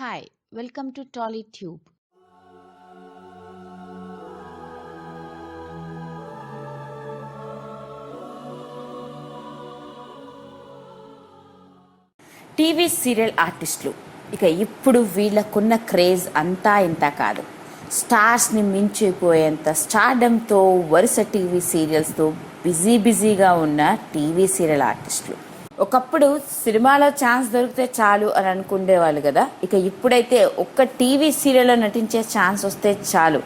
Hi, welcome to TollyTube. TV serial ఆర్టిస్టులు. ఇక ఇప్పుడు వీళ్ళకున్న క్రేజ్ అంతా ఇంత కాదు. స్టార్స్ని మించిపోయేంత స్టార్డంతో వరుస టీవీ సీరియల్స్తో బిజీ బిజీగా ఉన్న టీవీ సీరియల్ ఆర్టిస్టులు. ఒకప్పుడు సినిమాలో ఛాన్స్ దొరికితే చాలు అని అనుకునేవాళ్ళు కదా. ఇక ఇప్పుడైతే ఒక్క టీవీ సీరియల్లో నటించే ఛాన్స్ వస్తే చాలు.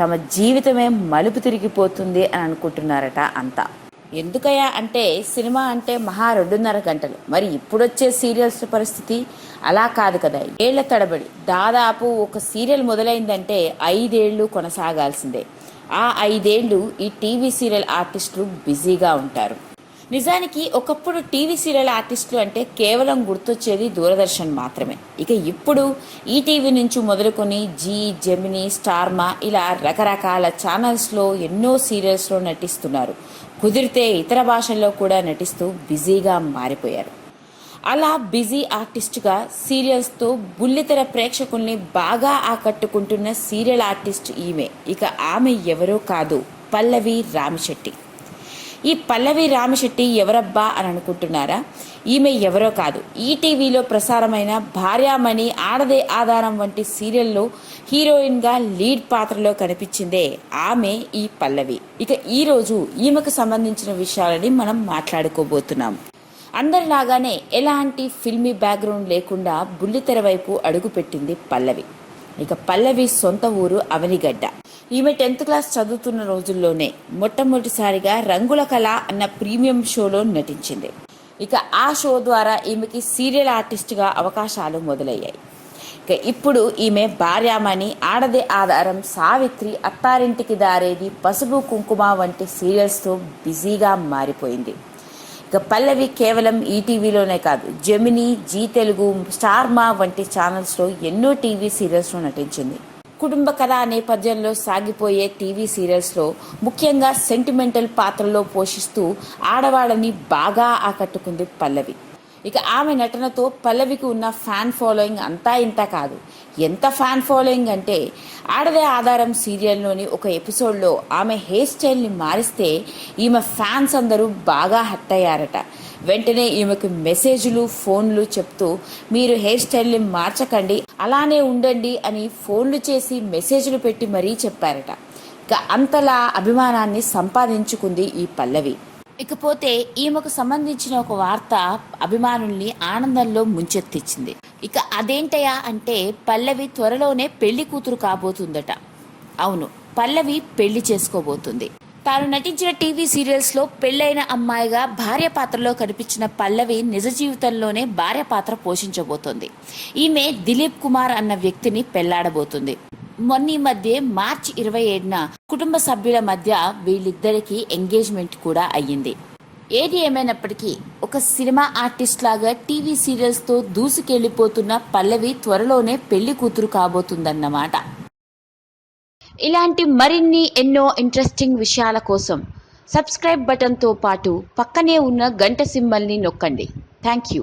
తమ జీవితమే మలుపు తిరిగిపోతుంది అని అనుకుంటున్నారట అంతా. ఎందుకయ్యా అంటే సినిమా అంటే మహా రెండున్నర గంటలు. మరి ఇప్పుడొచ్చే సీరియల్స్ పరిస్థితి అలా కాదు కదా. ఏళ్ళ తడబడి దాదాపు ఒక సీరియల్ మొదలైందంటే ఐదేళ్ళు కొనసాగాల్సిందే. ఆ ఐదేళ్ళు ఈ టీవీ సీరియల్ ఆర్టిస్టులు బిజీగా ఉంటారు. నిజానికి ఒకప్పుడు టీవీ సీరియల్ ఆర్టిస్టులు అంటే కేవలం గుర్తొచ్చేది దూరదర్శన్ మాత్రమే. ఇక ఇప్పుడు ఈటీవీ నుంచి మొదలుకొని జీ జెమిని స్టార్మా ఇలా రకరకాల ఛానల్స్లో ఎన్నో సీరియల్స్లో నటిస్తున్నారు. కుదిరితే ఇతర భాషల్లో కూడా నటిస్తూ బిజీగా మారిపోయారు. అలా బిజీ ఆర్టిస్ట్గా సీరియల్స్తో బుల్లితెర ప్రేక్షకుల్ని బాగా ఆకట్టుకుంటున్న సీరియల్ ఆర్టిస్ట్ ఈమె. ఇక ఆమె ఎవరో కాదు పల్లవి రామిశెట్టి. ఈ పల్లవి రామశెట్టి ఎవరబ్బా అని అనుకుంటున్నారా? ఈమె ఎవరో కాదు. ఈటీవీలో ప్రసారమైన భార్యామణి ఆడదే ఆధారం వంటి సీరియల్లో హీరోయిన్గా లీడ్ పాత్రలో కనిపించిందే ఆమె ఈ పల్లవి. ఇక ఈరోజు ఈమెకు సంబంధించిన విషయాలని మనం మాట్లాడుకోబోతున్నాం. అందరిలాగానే ఎలాంటి ఫిల్మీ బ్యాక్గ్రౌండ్ లేకుండా బుల్లితెర వైపు అడుగుపెట్టింది పల్లవి. ఇక పల్లవి సొంత ఊరు అవనిగడ్డ. ఈమె టెన్త్ క్లాస్ చదువుతున్న రోజుల్లోనే మొట్టమొదటిసారిగా రంగుల కళ అన్న ప్రీమియం షోలో నటించింది. ఇక ఆ షో ద్వారా ఈమెకి సీరియల్ ఆర్టిస్ట్గా అవకాశాలు మొదలయ్యాయి. ఇక ఇప్పుడు ఈమె భార్యామణి ఆడదే ఆధారం సావిత్రి అత్తారింటికి దారేది పసుపు కుంకుమ వంటి సీరియల్స్తో బిజీగా మారిపోయింది. ఇక పల్లవి కేవలం ఈటీవీలోనే కాదు జెమిని జీ తెలుగు స్టార్మా వంటి ఛానల్స్లో ఎన్నో టీవీ సీరియల్స్లో నటించింది. కుటుంబ కథ నేపథ్యంలో సాగిపోయే టీవీ సీరియల్స్లో ముఖ్యంగా సెంటిమెంటల్ పాత్రలో పోషిస్తూ ఆడవాళ్ళని బాగా ఆకట్టుకుంది పల్లవి. ఇక ఆమె నటనతో పల్లవికి ఉన్న ఫ్యాన్ ఫాలోయింగ్ అంతా ఇంత కాదు. ఎంత ఫ్యాన్ ఫాలోయింగ్ అంటే ఆడదే ఆధారం సీరియల్లోని ఒక ఎపిసోడ్లో ఆమె హెయిర్ స్టైల్ని మారిస్తే ఈమె ఫ్యాన్స్ అందరూ బాగా హట్ అయ్యారట. వెంటనే ఈమెకు మెసేజ్లు ఫోన్లు చెప్తూ మీరు హెయిర్ స్టైల్ని మార్చకండి అలానే ఉండండి అని ఫోన్లు చేసి మెసేజ్లు పెట్టి మరీ చెప్పారట. ఇక అంతలా అభిమానాన్ని సంపాదించుకుంది ఈ పల్లవి. ఇకపోతే ఈమెకు సంబంధించిన ఒక వార్త అభిమానుల్ని ఆనందంలో ముంచెత్తించింది ఇక అదేంటయా అంటే పల్లవి త్వరలోనే పెళ్ళి కూతురు కాబోతుందట. అవును పల్లవి పెళ్ళి చేసుకోబోతుంది. తాను నటించిన టీవీ సీరియల్స్లో పెళ్ళైన అమ్మాయిగా భార్య పాత్రలో కనిపించిన పల్లవి నిజ జీవితంలోనే భార్య పాత్ర పోషించబోతోంది. ఈమె దిలీప్ కుమార్ అన్న వ్యక్తిని పెళ్ళాడబోతుంది. మొన్న ఈ మధ్య మార్చి ఇరవై ఏడున కుటుంబ సభ్యుల మధ్య వీళ్ళిద్దరికీ ఎంగేజ్మెంట్ కూడా అయ్యింది. ఏది ఏమైనప్పటికీ ఒక సినిమా ఆర్టిస్ట్ లాగా టీవీ సీరియల్స్తో దూసుకెళ్ళిపోతున్న పల్లవి త్వరలోనే పెళ్ళి కూతురు కాబోతుందన్నమాట. ఇలాంటి మరిన్ని ఎన్నో ఇంట్రెస్టింగ్ విషయాల కోసం సబ్స్క్రైబ్ బటన్తో పాటు పక్కనే ఉన్న గంట సింబల్ని నొక్కండి. Thank you